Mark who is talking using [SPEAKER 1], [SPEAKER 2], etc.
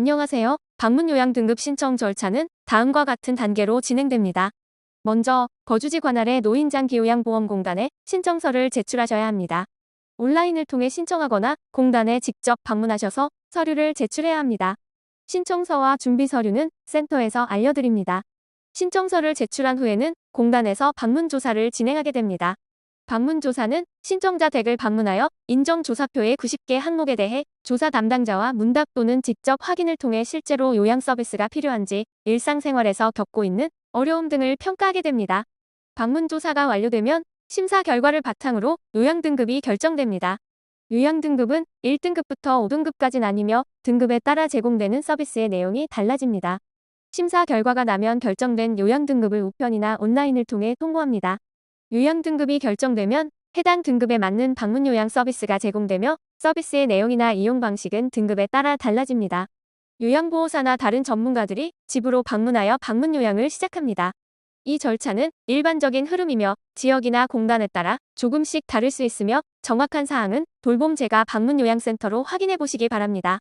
[SPEAKER 1] 안녕하세요. 방문 요양 등급 신청 절차는 다음과 같은 단계로 진행됩니다. 먼저 거주지 관할의 노인장기요양보험공단에 신청서를 제출하셔야 합니다. 온라인을 통해 신청하거나 공단에 직접 방문하셔서 서류를 제출해야 합니다. 신청서와 준비 서류는 센터에서 알려드립니다. 신청서를 제출한 후에는 공단에서 방문 조사를 진행하게 됩니다. 방문조사는 신청자 댁을 방문하여 인정조사표의 90개 항목에 대해 조사 담당자와 문답 또는 직접 확인을 통해 실제로 요양 서비스가 필요한지 일상생활에서 겪고 있는 어려움 등을 평가하게 됩니다. 방문조사가 완료되면 심사 결과를 바탕으로 요양 등급이 결정됩니다. 요양 등급은 1등급부터 5등급까지 나뉘며 등급에 따라 제공되는 서비스의 내용이 달라집니다. 심사 결과가 나면 결정된 요양 등급을 우편이나 온라인을 통해 통보합니다. 요양 등급이 결정되면 해당 등급에 맞는 방문 요양 서비스가 제공되며 서비스의 내용이나 이용 방식은 등급에 따라 달라집니다. 요양보호사나 다른 전문가들이 집으로 방문하여 방문 요양을 시작합니다. 이 절차는 일반적인 흐름이며 지역이나 공단에 따라 조금씩 다를 수 있으며 정확한 사항은 돌봄 제가 방문 요양센터로 확인해 보시기 바랍니다.